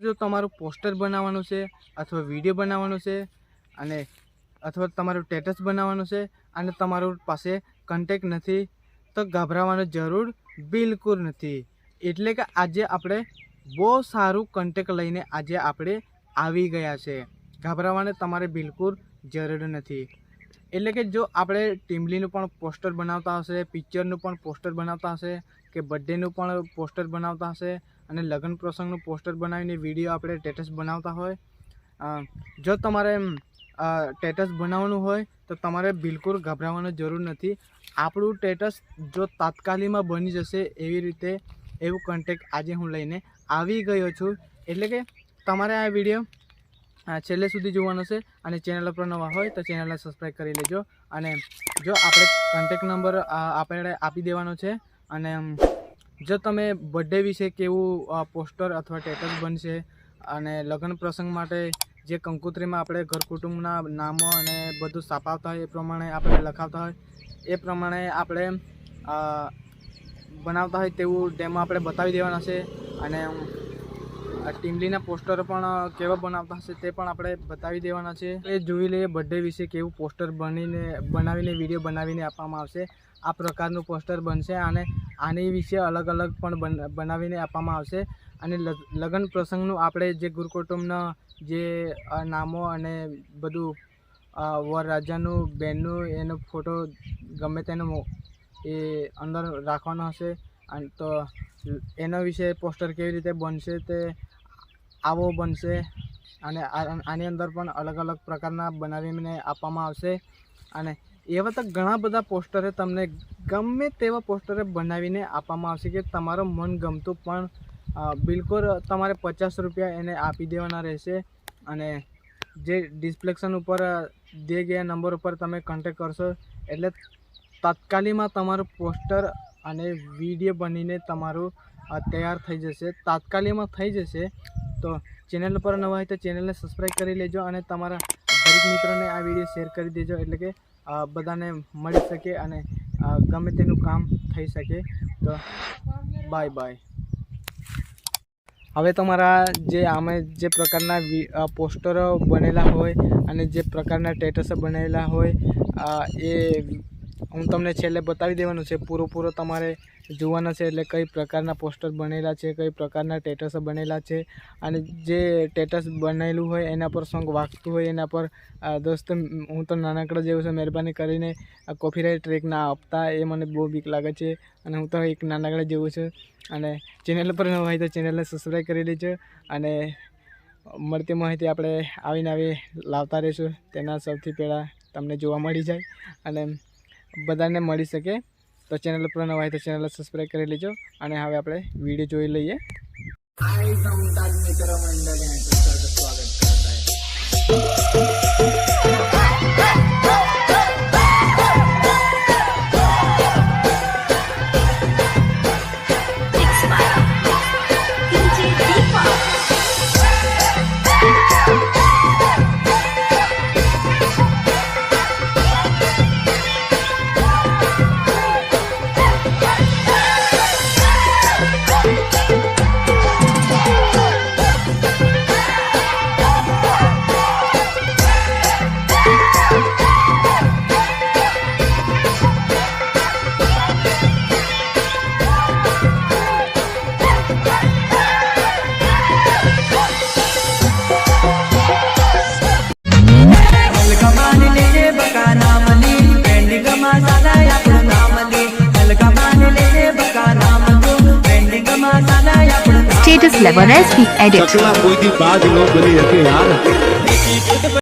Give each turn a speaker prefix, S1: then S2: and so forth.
S1: જો તમારું પોસ્ટર બનાવવાનું છે, અથવા વીડિયો બનાવવાનું છે, અને અથવા તમારું સ્ટેટસ બનાવવાનું છે, અને તમારું પાસે કન્ટેક નથી, તો ગભરાવાની જરૂર બિલકુલ નથી. એટલે કે આજે આપણે બહુ સારું કન્ટેક લઈને આજે આપણે આવી ગયા છે. ગભરાવાને તમારે બિલકુલ જરૂર નથી. એટલે કે જો આપણે ટીમલીનું પણ પોસ્ટર બનાવતા હશે પિક્ચરનું પણ પોસ્ટર બનાવતા હશે, કે બર્થડેનું પણ પોસ્ટર બનાવતા હશે અને લગ્ન પ્રસંગનું પોસ્ટર બનાવીને વીડિયો આપણે ટેટસ બનાવતા હોય. જો તમારે સ્ટેટસ બનાવવાનું હોય, તો તમારે બિલકુલ ગભરાવાની જરૂર નથી. આપણું સ્ટેટસ જો તાત્કાલિકમાં બની જશે એવી રીતે એવું કન્ટેક્ટ આજે હું લઈને આવી ગયો છું. એટલે કે તમારે આ વીડિયો છેલ્લે સુધી જોવાનો છે અને ચેનલ પર નવા હોય તો ચેનલને સબસ્ક્રાઈબ કરી લેજો. અને જો આપણે કોન્ટેક નંબર આપણે આપી દેવાનો છે અને જો તમે બર્થડે વિશે કેવું પોસ્ટર અથવા ટેટસ બનશે અને લગ્ન પ્રસંગ માટે જે કંકોત્રીમાં આપણે ઘર કુટુંબના નામો અને બધું છાપાવતા હોય એ પ્રમાણે આપણે લખાવતા હોય, એ પ્રમાણે આપણે બનાવતા હોય તેવું ડેમો આપણે બતાવી દેવાના છે. અને ટીમલીના પોસ્ટર પણ કેવા બનાવતા હશે તે પણ આપણે બતાવી દેવાના છે. એ જોઈ લઈએ બર્થડે વિશે કેવું પોસ્ટર બનીને, બનાવીને વીડિયો બનાવીને આપવામાં આવશે. આ પ્રકારનું પોસ્ટર બનશે અને આની વિશે અલગ અલગ પણ બન- બનાવીને આપવામાં આવશે. અને લગ્ન પ્રસંગનું આપણે જે ગુરુકુટુંબના જે નામો અને બધું વરરાજાનું વર રાજાનું બેનનું એનો ફોટો ગમે તેનો એ અંદર રાખવાનો હશે. અને તો, એના વિશે પોસ્ટર કેવી રીતે બનશે તે આવો બનશે અને આની અંદર પણ અલગ અલગ પ્રકારના બનાવીને આપવામાં આવશે. અને એવા તો ઘણા બધા પોસ્ટરે તમને ગમે તેવા પોસ્ટરે બનાવીને આપવામાં આવશે કે તમારો મન ગમતું પણ બિલકુલ તમારે પચાસ રૂપિયા એને આપી દેવાના રહેશે. અને જે ડિસ્પ્લેક્શન ઉપર દે ગયા નંબર ઉપર તમે કોન્ટેક કરશો એટલે તાત્કાલિકમાં તમારું પોસ્ટર અને વીડિયો બનીને તમારું તૈયાર થઈ જશે. તાત્કાલિકમાં થઈ જશે. તો ચેનલ પર નવા હોય તો ચેનલને સબસ્ક્રાઈબ કરી લેજો અને તમારા દરેક મિત્રોને આ વીડિયો શેર કરી દેજો એટલે કે બધાને મળી શકે અને ગમે તેનું કામ થઈ શકે. તો બાય બાય હવે તમારા જે આમે જે પ્રકારના પોસ્ટરો બનેલા હોય અને જે પ્રકારના ટેટસો બનેલા હોય એ હું તમને છેલ્લે બતાવી દેવાનું છે પૂરો તમારે જોવાના છે એટલે કઈ પ્રકારના પોસ્ટર બનેલા છે, કઈ પ્રકારના ટેટસ બનેલા છે અને જે ટેટસ બનેલું હોય એના પર સોંગ વાગતું હોય એના પર દોસ્ત, હું તો નાનકડો જેવું છે, મહેરબાની કરીને કોપીરાઇટ ટ્રેક ના આપતા, એ મને બહુ બીક લાગે છે અને હું તો એક નાનકડા જેવું છું અને ચેનલ પર ન હોય તો ચેનલને સબસ્ક્રાઈબ કરી લેજો અને મળતી માહિતી આપણે આવીને આવી લાવતા રહીશું. તેના સૌથી પહેલાં તમને જોવા મળી જાય અને બધાને મળી શકે. તો ચેનલ પર નવા હોય તો ચેનલ સબસ્ક્રાઈબ કરી લેજો. અને હવે આપણે વીડિયો જોઈ લઈએ.
S2: મિત્ર મંડળને સ્વાગત
S3: કરતા Clever recipe edit.